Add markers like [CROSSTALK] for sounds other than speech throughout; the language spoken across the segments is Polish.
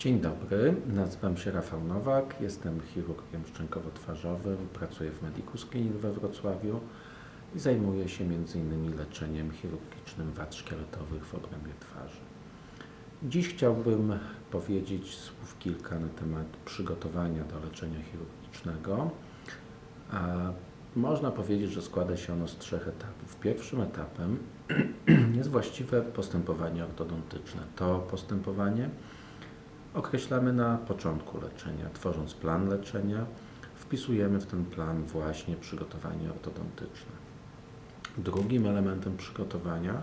Dzień dobry, nazywam się Rafał Nowak, jestem chirurgiem szczękowo-twarzowym, pracuję w Medicus Clinic we Wrocławiu i zajmuję się m.in. leczeniem chirurgicznym wad szkieletowych w obrębie twarzy. Dziś chciałbym powiedzieć słów kilka na temat przygotowania do leczenia chirurgicznego. Można powiedzieć, że składa się ono z trzech etapów. Pierwszym etapem [CLEARS THROAT] jest właściwe postępowanie ortodontyczne. To postępowanie określamy na początku leczenia. Tworząc plan leczenia, wpisujemy w ten plan właśnie przygotowanie ortodontyczne. Drugim elementem przygotowania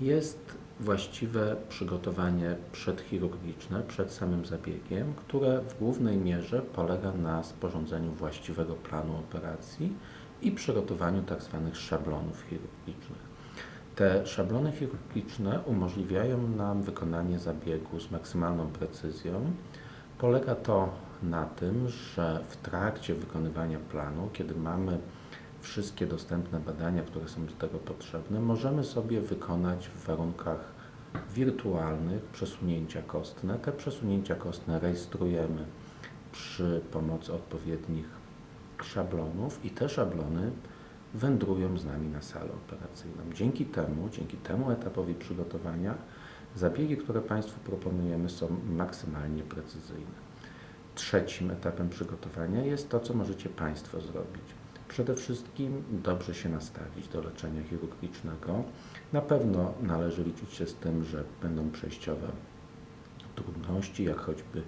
jest właściwe przygotowanie przedchirurgiczne przed samym zabiegiem, które w głównej mierze polega na sporządzeniu właściwego planu operacji i przygotowaniu tzw. szablonów chirurgicznych. Te szablony chirurgiczne umożliwiają nam wykonanie zabiegu z maksymalną precyzją. Polega to na tym, że w trakcie wykonywania planu, kiedy mamy wszystkie dostępne badania, które są do tego potrzebne, możemy sobie wykonać w warunkach wirtualnych przesunięcia kostne. Te przesunięcia kostne rejestrujemy przy pomocy odpowiednich szablonów i te szablony wędrują z nami na salę operacyjną. Dzięki temu, dzięki temu etapowi przygotowania, zabiegi, które Państwu proponujemy, są maksymalnie precyzyjne. Trzecim etapem przygotowania jest to, co możecie Państwo zrobić. Przede wszystkim dobrze się nastawić do leczenia chirurgicznego. Na pewno należy liczyć się z tym, że będą przejściowe trudności, jak choćby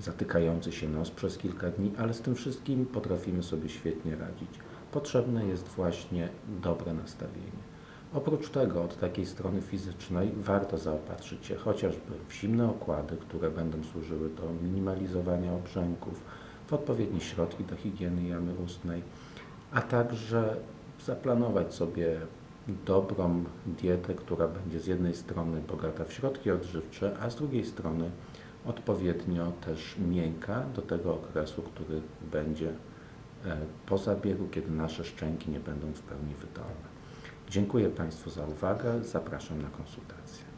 zatykający się nos przez kilka dni, ale z tym wszystkim potrafimy sobie świetnie radzić. Potrzebne jest właśnie dobre nastawienie. Oprócz tego, od takiej strony fizycznej, warto zaopatrzyć się chociażby w zimne okłady, które będą służyły do minimalizowania obrzęków, w odpowiednie środki do higieny jamy ustnej, a także zaplanować sobie dobrą dietę, która będzie z jednej strony bogata w środki odżywcze, a z drugiej strony odpowiednio też miękka do tego okresu, który będzie e, po zabiegu, kiedy nasze szczęki nie będą w pełni wydolne. Dziękuję Państwu za uwagę. Zapraszam na konsultację.